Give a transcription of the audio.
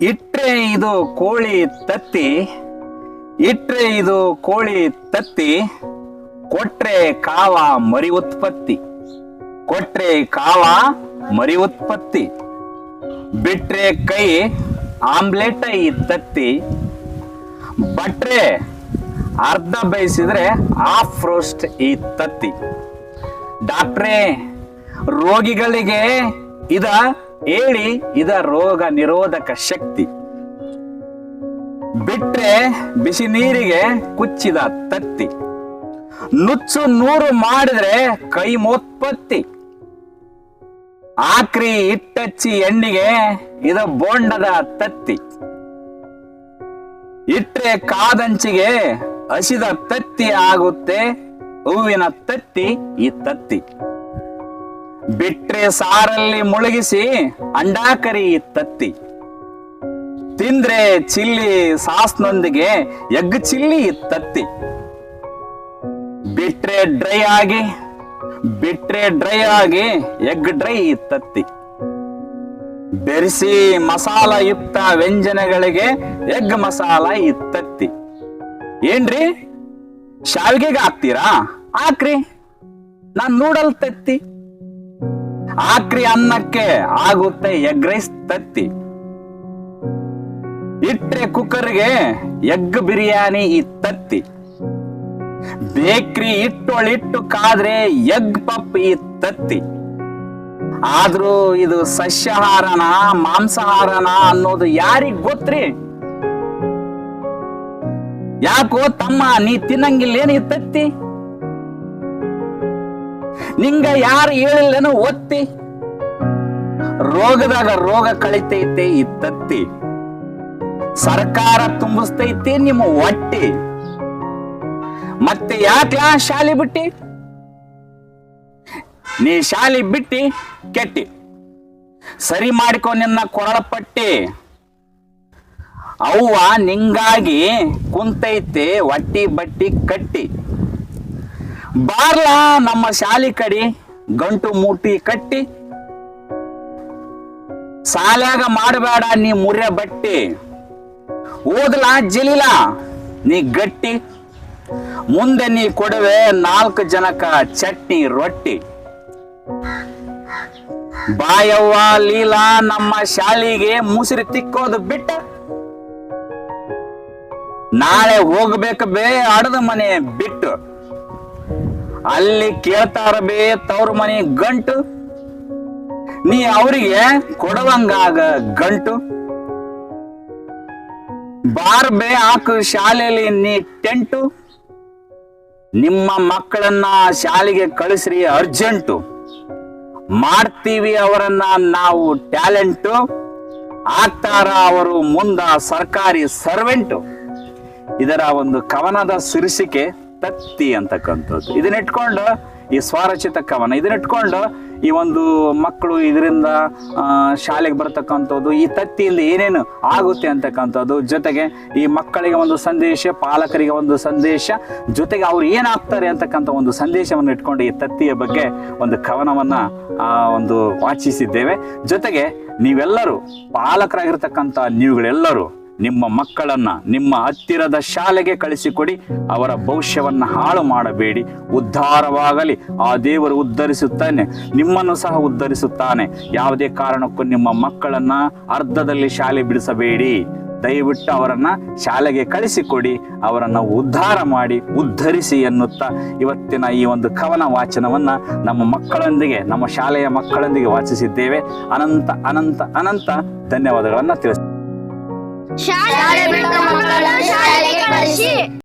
ಇಟ್ರೆ ಇದು ಕೋಳಿ ತತ್ತಿ, ಇಟ್ರೆ ಇದು ಕೋಳಿ ತತ್ತಿ, ಕೊಟ್ರೆ ಕಾವ ಮರಿ ಉತ್ಪತ್ತಿ, ಕೊಟ್ರೆ ಕಾವ ಮರಿ ಉತ್ಪತ್ತಿ, ಬಿಟ್ರೆ ಕೈ ಆಮ್ಲೆಟ್ ಈ ತತ್ತಿ, ಬಟ್ರೆ ಅರ್ಧ ಬಯಸಿದ್ರೆ ಆಫ್ ರೋಸ್ಟ್ ಈ ತತ್ತಿ. ಡಾಕ್ಟ್ರೇ, ರೋಗಿಗಳಿಗೆ ಇದ ಹೇಳಿ ಇದ ರೋಗ ನಿರೋಧಕ ಶಕ್ತಿ. ಬಿಟ್ರೆ ಬಿಸಿ ನೀರಿಗೆ ಕುಚ್ಚಿದ ತತ್ತಿ. ನುಚ್ಚು ನೂರು ಮಾಡಿದ್ರೆ ಕೈ ಮೋತ್ಪತ್ತಿ. ಆಕ್ರಿ ಇಟ್ಟಚ್ಚಿ ಎಣ್ಣಿಗೆ ಇದ ಬೋಂಡದ ತತ್ತಿ. ಇಟ್ರೆ ಕಾದಂಚಿಗೆ ಹಸಿದ ತತ್ತಿ ಆಗುತ್ತೆ, ಹೂವಿನ ತತ್ತಿ ಈ ತತ್ತಿ. ಬಿಟ್ರೆ ಸಾರಲ್ಲಿ ಮುಳುಗಿಸಿ ಅಂಡಾಕರಿ ತತ್ತಿ. ತಿಂದ್ರೆ ಚಿಲ್ಲಿ ಸಾಸ್ನೊಂದಿಗೆ ಎಗ್ ಚಿಲ್ಲಿ ತತ್ತಿ. ಬಿಟ್ರೆ ಡ್ರೈ ಆಗಿ, ಬಿಟ್ರೆ ಡ್ರೈ ಆಗಿ ಎಗ್ ಡ್ರೈ ತತ್ತಿ. ಬೆರೆಸಿ ಮಸಾಲ ಯುಕ್ತ ವ್ಯಂಜನಗಳಿಗೆ ಎಗ್ ಮಸಾಲ ಇತ್ತತ್ತಿ. ತತ್ತಿ ಏನ್ರಿ? ಶಾವಿಗೆಗೆ ಹಾಕ್ತೀರಾ? ಹಾಕ್ರಿ. ನಾನ್ ನೂಡಲ್ ತತ್ತಿ. ಹಾಕ್ರಿ ಅನ್ನಕ್ಕೆ ಆಗುತ್ತೆ ಎಗ್ ರೈಸ್ ತತ್ತಿ. ಇಟ್ಟರೆ ಕುಕ್ಕರ್ಗೆ ಎಗ್ ಬಿರಿಯಾನಿ ಈ ತತ್ತಿ. ಬೇಕ್ರಿ ಇಟ್ಟೊಳಿಟ್ಟು ಕಾದ್ರೆ ಎಗ್ ಪಪ್ ಈ ತತ್ತಿ. ಆದ್ರೂ ಇದು ಸಸ್ಯಾಹಾರನ, ಮಾಂಸಾಹಾರನ ಅನ್ನೋದು ಯಾರಿಗ್ ಗೊತ್ತ್ರಿ? ಯಾಕೋ ತಮ್ಮ ನೀ ತಿನ್ನಂಗಿಲ್ಲ ಏನು ತತ್ತಿ? ನಿಂಗ ಯಾರು ಹೇಳಿಲ್ಲನು ಒತ್ತಿ. ರೋಗದಾಗ ರೋಗ ಕಳಿತೈತೆ ಈ ತತ್ತಿ. ಸರ್ಕಾರ ತುಂಬಿಸ್ತೈತಿ ನಿಮ್ಮ ಒಟ್ಟಿ ಮತ್ತೆ ಯಾಕೆ ಶಾಲೆ ಬಿಟ್ಟಿ? ನೀ ಶಾಲೆ ಬಿಟ್ಟಿ, ಕೆಟ್ಟಿ. ಸರಿ ಮಾಡಿಕೊ ನಿನ್ನ ಕೊರಳಪಟ್ಟಿ. ಅವ್ವ ನಿಂಗಾಗಿ ಕುಂತೈತೆ, ಹೊಟ್ಟಿ ಬಟ್ಟಿ ಕಟ್ಟಿ. ಬಾರ್ಲಾ, ನಮ್ಮ ಶಾಲಿ ಕಡಿ ಗಂಟು ಮೂಟಿ ಕಟ್ಟಿ. ಸಾಲ್ಯಾಗ ಮಾಡಬೇಡ ನೀ ಮುರ್ಯ ಬಟ್ಟಿ. ಓದಲಾ ಜಲಿಲ, ನೀ ಗಟ್ಟಿ. ಮುಂದೆ ನೀ ಕೊಡುವೆ ನಾಲ್ಕು ಜನಕ ಚಟ್ನಿ ರೊಟ್ಟಿ. ಬಾಯವ್ವ, ಲೀಲಾ, ನಮ್ಮ ಶಾಲಿಗೆ ಮುಸಿರಿ ತಿಕ್ಕೋದು ಬಿಟ್ಟ. ನಾಳೆ ಹೋಗ್ಬೇಕು ಬೇ, ಅಡದ ಮನೆ ಬಿಟ್ಟು. ಅಲ್ಲಿ ಕೇಳ್ತಾರ ಬೇ ತವ್ರ ಮನೆ ಗಂಟು. ನೀ ಅವರಿಗೆ ಕೊಡುವಂಗಾಗ ಗಂಟು. ಬಾರ್ ಬೇ ಹಾಕು ಶಾಲೆಯಲ್ಲಿ ನೀ ಟೆಂಟು. ನಿಮ್ಮ ಮಕ್ಕಳನ್ನ ಶಾಲೆಗೆ ಕಳಿಸ್ರಿ ಅರ್ಜೆಂಟು. ಮಾಡ್ತೀವಿ ಅವರನ್ನ ನಾವು ಟ್ಯಾಲೆಂಟು. ಆಗ್ತಾರ ಅವರು ಮುಂದ ಸರ್ಕಾರಿ ಸರ್ವೆಂಟು. ಇದರ ಒಂದು ಕವನದ ಶೀರ್ಷಿಕೆ ತತ್ತಿ ಅಂತಕ್ಕಂಥದ್ದು. ಇದನ್ನ ಇಟ್ಕೊಂಡು ಈ ಸ್ವರಚಿತ ಕವನ, ಇದನ್ನ ಇಟ್ಕೊಂಡು ಈ ಒಂದು ಮಕ್ಕಳು ಇದರಿಂದ ಶಾಲೆಗೆ ಬರ್ತಕ್ಕಂಥದ್ದು, ಈ ತತ್ತಿಯಿಂದ ಏನೇನು ಆಗುತ್ತೆ ಅಂತಕ್ಕಂಥದ್ದು, ಜೊತೆಗೆ ಈ ಮಕ್ಕಳಿಗೆ ಒಂದು ಸಂದೇಶ, ಪಾಲಕರಿಗೆ ಒಂದು ಸಂದೇಶ, ಜೊತೆಗೆ ಅವ್ರು ಏನಾಗ್ತಾರೆ ಅಂತಕ್ಕಂಥ ಒಂದು ಸಂದೇಶವನ್ನು ಇಟ್ಕೊಂಡು ಈ ತತ್ತಿಯ ಬಗ್ಗೆ ಒಂದು ಕವನವನ್ನು ಒಂದು ವಾಚಿಸಿದ್ದೇವೆ. ಜೊತೆಗೆ ನೀವೆಲ್ಲರೂ ಪಾಲಕರಾಗಿರ್ತಕ್ಕಂಥ ನೀವುಗಳೆಲ್ಲರೂ ನಿಮ್ಮ ಮಕ್ಕಳನ್ನ ನಿಮ್ಮ ಹತ್ತಿರದ ಶಾಲೆಗೆ ಕಳಿಸಿಕೊಡಿ, ಅವರ ಭವಿಷ್ಯವನ್ನ ಹಾಳು ಮಾಡಬೇಡಿ. ಉದ್ಧಾರವಾಗಲಿ. ಆ ದೇವರು ಉದ್ಧರಿಸುತ್ತಾನೆ. ನಿಮ್ಮನ್ನು ಸಹ ಉದ್ಧರಿಸುತ್ತಾನೆ. ಯಾವುದೇ ಕಾರಣಕ್ಕೂ ನಿಮ್ಮ ಮಕ್ಕಳನ್ನ ಅರ್ಧದಲ್ಲಿ ಶಾಲೆ ಬಿಡಿಸಬೇಡಿ. ದಯವಿಟ್ಟು ಅವರನ್ನ ಶಾಲೆಗೆ ಕಳಿಸಿಕೊಡಿ. ಅವರನ್ನ ಉದ್ಧಾರ ಮಾಡಿ, ಉದ್ಧರಿಸಿ ಎನ್ನುತ್ತಾ ಇವತ್ತಿನ ಈ ಒಂದು ಕವನ ವಾಚನವನ್ನ ನಮ್ಮ ಮಕ್ಕಳೊಂದಿಗೆ, ನಮ್ಮ ಶಾಲೆಯ ಮಕ್ಕಳೊಂದಿಗೆ ವಾಚಿಸಿದ್ದೇವೆ. ಅನಂತ ಅನಂತ ಅನಂತ ಧನ್ಯವಾದಗಳನ್ನು ತಿಳಿಸ್ ಶಾಲೆ ಬಿಟ್ಟ ಮಕ್ಕಳನ್ನು ಶಾಲೆಗೆ ಕಳಿಸಿ